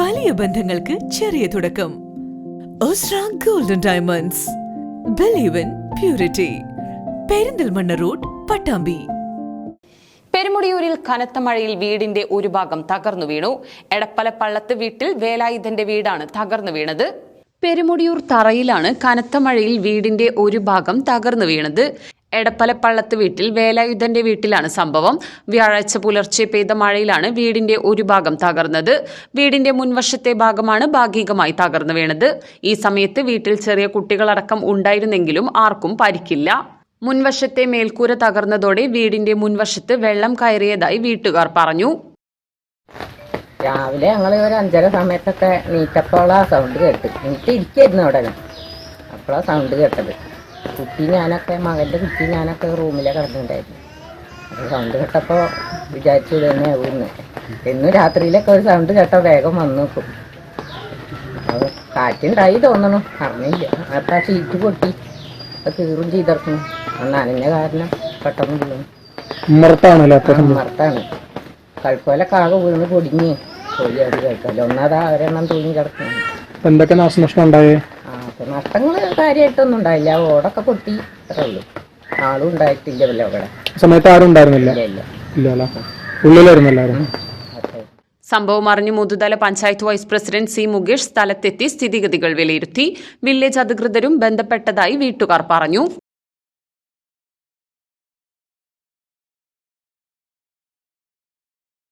വലിയ ബന്ധങ്ങൾക്ക് ചെറിയ തുടക്കം. Golden diamonds believe in purity Perinthalmanna road Pattambi. പെരുമുടിയൂരിൽ കനത്ത മഴയിൽ വീടിന്റെ ഒരു ഭാഗം തകർന്നു വീണു. എടപ്പല പള്ളത്ത് വീട്ടിൽ വേലായുധന്റെ വീടാണ് തകർന്നു വീണത്. പെരുമുടിയൂർ തറയിലാണ് കനത്ത മഴയിൽ വീടിന്റെ ഒരു ഭാഗം തകർന്നു വീണത്. എടപ്പല പള്ളത്ത് വീട്ടിൽ വേലായുധന്റെ വീട്ടിലാണ് സംഭവം. വ്യാഴാഴ്ച പുലർച്ചെ പെയ്ത മഴയിലാണ് വീടിന്റെ ഒരു ഭാഗം തകർന്നത്. വീടിന്റെ മുൻവശത്തെ ഭാഗമാണ് ഭാഗികമായി തകർന്നു വീണത്. ഈ സമയത്ത് വീട്ടിൽ ചെറിയ കുട്ടികളടക്കം ഉണ്ടായിരുന്നെങ്കിലും ആർക്കും പരിക്കില്ല. മുൻവശത്തെ മേൽക്കൂര തകർന്നതോടെ വീടിന്റെ മുൻവശത്ത് വെള്ളം കയറിയതായി വീട്ടുകാർ പറഞ്ഞു. രാവിലെ ഞങ്ങൾ ഒരു അഞ്ചര സമയത്തൊക്കെ നീറ്റപ്പോളാ സൗണ്ട് കേട്ടു. നീറ്റ് ഇരിക്കായിരുന്നു അവിടെ. അപ്പോഴാ സൗണ്ട് കേട്ടത്. കുട്ടി ഞാനൊക്കെ മകന്റെ കുട്ടി ഞാനൊക്കെ റൂമിലെ കിടന്നിട്ടുണ്ടായിരുന്നു. അപ്പോൾ സൗണ്ട് കേട്ടപ്പോൾ വിചാരിച്ചു തന്നെ ഊന്ന് എന്നും. രാത്രിയിലൊക്കെ ഒരു സൗണ്ട് കേട്ടോ വേഗം വന്നു നോക്കും. അപ്പോൾ കാറ്റുണ്ടായി തോന്നണു. അറിഞ്ഞില്ല. അപ്പം ആ ഷീറ്റ് പൊട്ടി. അത് കീറും ചെയ്തിറക്കണം നനഞ്ഞ കാരണം പെട്ടെന്ന് വീണു. മറത്താണ് മർത്താണ്. കഴുക്കോലൊക്കെ ആകെ വീണ് പൊടിഞ്ഞ്. പോയി അത് കഴിക്കാല്ല ഒന്നാതാ ഒരെണ്ണം തൂങ്ങി കിടക്കുന്നു. എന്തൊക്കെ നാശനഷ്ടം ഉണ്ടായേ? നഷ്ടങ്ങൾ കാര്യമായിട്ടൊന്നും ഉണ്ടായില്ല. ഓടൊക്കെ പൊട്ടി. അത്രേ ഉള്ളൂ. ആളും ഉണ്ടായിട്ടില്ല അവിടെ. സമയത്ത് ആരും ഉണ്ടായിരുന്നില്ല? ഇല്ല ഉള്ളിലായിരുന്നു എല്ലാവരും സംഭവം അറിഞ്ഞ് Muthuthala panchayat vice president C Mukesh സ്ഥലത്തെത്തി സ്ഥിതിഗതികൾ വിലയിരുത്തി. വില്ലേജ് അധികൃതരും ബന്ധപ്പെട്ടതായി വീട്ടുകാർ പറഞ്ഞു.